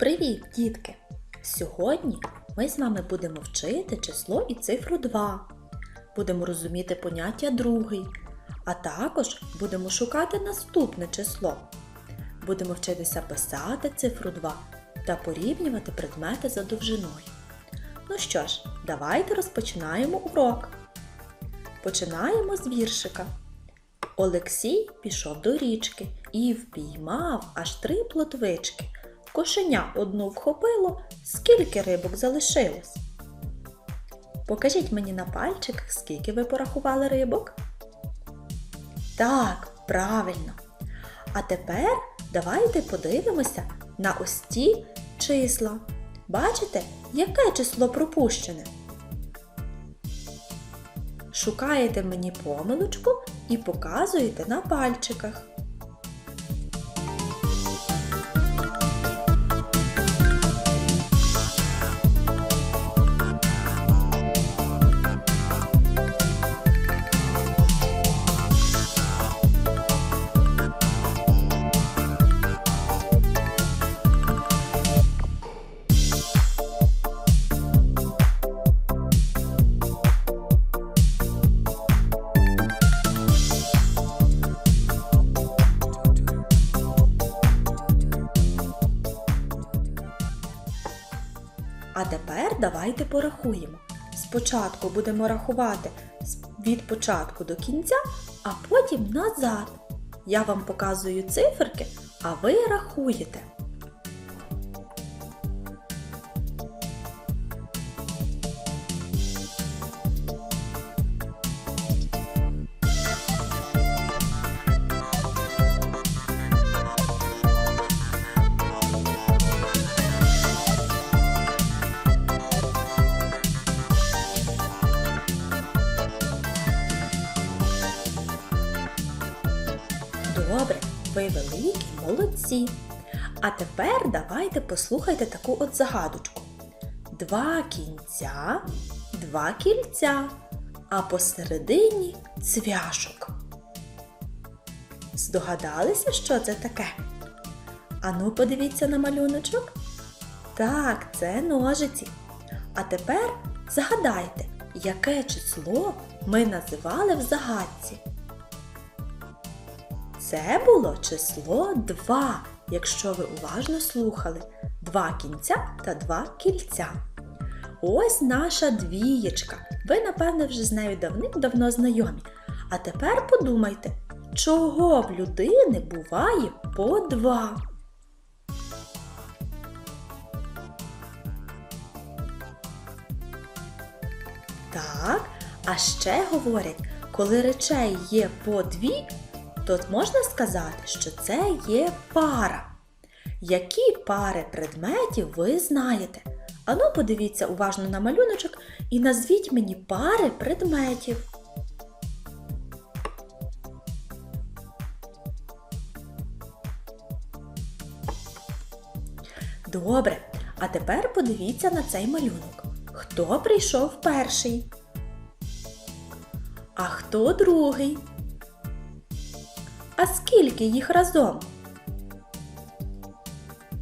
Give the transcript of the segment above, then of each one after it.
Привіт, дітки! Сьогодні ми з вами будемо вчити число і цифру 2. Будемо розуміти поняття другий, а також будемо шукати наступне число. Будемо вчитися писати цифру 2 та порівнювати предмети за довжиною. Ну що ж, давайте розпочинаємо урок. Починаємо з віршика. Олексій пішов до річки і впіймав аж три плотвички. Кошеня одну вхопило, скільки рибок залишилось. Покажіть мені на пальчиках, скільки ви порахували рибок. Так, правильно. А тепер давайте подивимося на ось ті числа. Бачите, яке число пропущене? Шукаєте мені помилочку і показуєте на пальчиках. Давайте порахуємо. Спочатку будемо рахувати від початку до кінця, а потім назад. Я вам показую циферки, а ви рахуєте. Добре, ви великі молодці. А тепер давайте послухайте таку от загадочку. Два кінця, два кільця, а посередині цвяшок. Здогадалися, що це таке? Ану, подивіться на малюночок. Так, це ножиці. А тепер згадайте, яке число ми називали в загадці. Це було число 2, якщо ви уважно слухали. Два кінця та два кільця. Ось наша двієчка. Ви, напевне, вже з нею давним-давно знайомі. А тепер подумайте, чого в людини буває по два? Так, а ще говорять, коли речей є по дві, то можна сказати, що це є пара. Які пари предметів ви знаєте? Ану, подивіться уважно на малюночок і назвіть мені пари предметів. Добре, а тепер подивіться на цей малюнок. Хто прийшов перший? А хто другий? А скільки їх разом?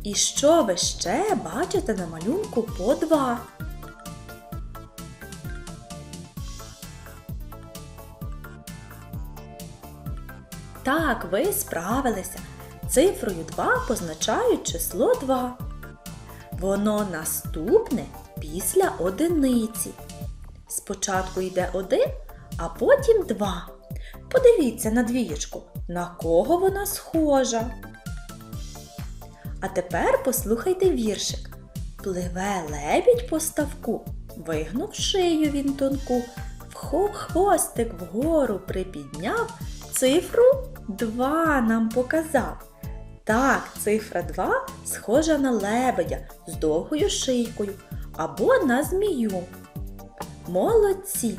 І що ви ще бачите на малюнку по два? Так, ви справилися. Цифрою 2 позначають число 2. Воно наступне після одиниці. Спочатку йде 1, а потім 2. Подивіться на двієчку, на кого вона схожа. А тепер послухайте віршик. Пливе лебідь по ставку, вигнув шию він тонку, вхоп хвостик вгору припідняв, цифру 2 нам показав. Так, цифра 2 схожа на лебедя з довгою шийкою або на змію. Молодці!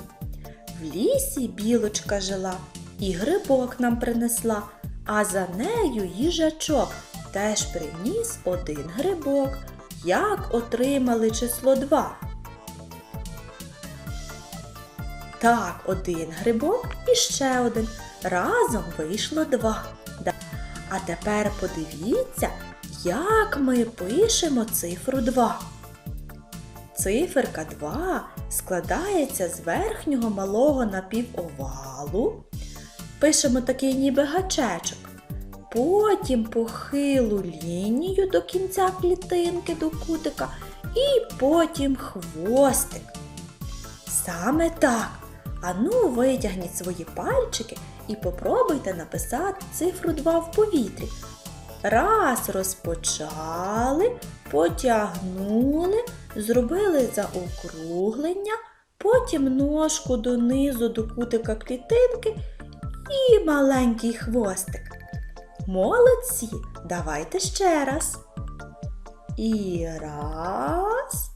В лісі білочка жила і грибок нам принесла, а за нею їжачок теж приніс один грибок. Як отримали число 2? Так, один грибок і ще один. Разом вийшло два. А тепер подивіться, як ми пишемо цифру 2. Циферка 2 складається з верхнього малого напівовалу. Пишемо такий ніби гачечок. Потім похилу лінію до кінця клітинки до кутика і потім хвостик. Саме так. Ану, витягніть свої пальчики і попробуйте написати цифру 2 в повітрі. Раз розпочали, потягнули, зробили заокруглення, потім ножку донизу до кутика клітинки і маленький хвостик. Молодці! Давайте ще раз. І раз,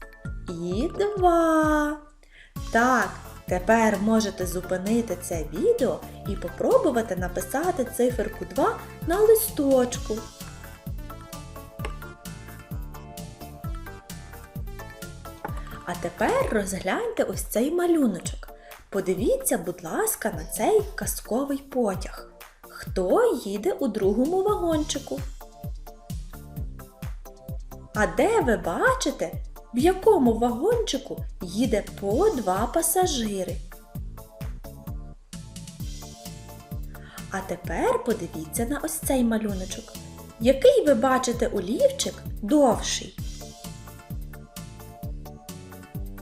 і два. Так, тепер можете зупинити це відео і попробувати написати циферку 2 на листочку. А тепер розгляньте ось цей малюночок. Подивіться, будь ласка, на цей казковий потяг. Хто їде у другому вагончику? А де ви бачите, в якому вагончику їде по два пасажири? А тепер подивіться на ось цей малюночок. Який ви бачите олівчик довший?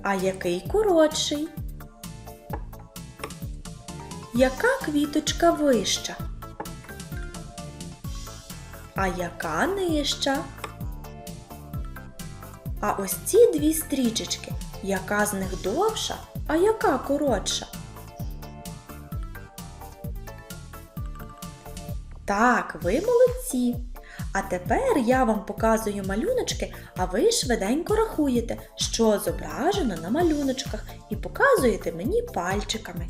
А який коротший? Яка квіточка вища? А яка нижча? А ось ці дві стрічечки, яка з них довша, а яка коротша? Так, ви молодці. А тепер я вам показую малюночки, а ви швиденько рахуєте, що зображено на малюночках, і показуєте мені пальчиками.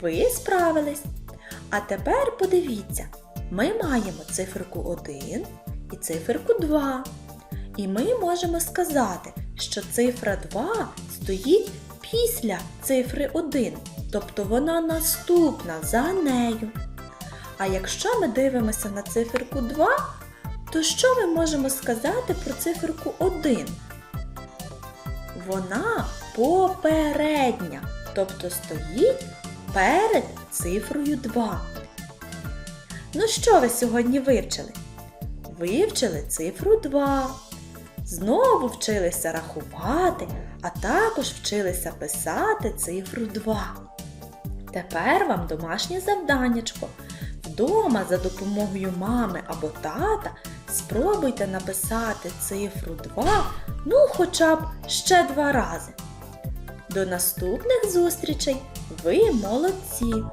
Ви справились. А тепер подивіться, ми маємо циферку 1 і циферку 2. І ми можемо сказати, що цифра 2 стоїть після цифри 1, тобто вона наступна за нею. А якщо ми дивимося на циферку 2, то що ми можемо сказати про циферку 1? Вона попередня, тобто стоїть перед цифрою 2. Ну що ви сьогодні вивчили? Вивчили цифру 2. Знову вчилися рахувати, а також вчилися писати цифру 2. Тепер вам домашнє завданнячко. Вдома за допомогою мами або тата спробуйте написати цифру 2, ну хоча б ще два рази. До наступних зустрічей! Ви молодці!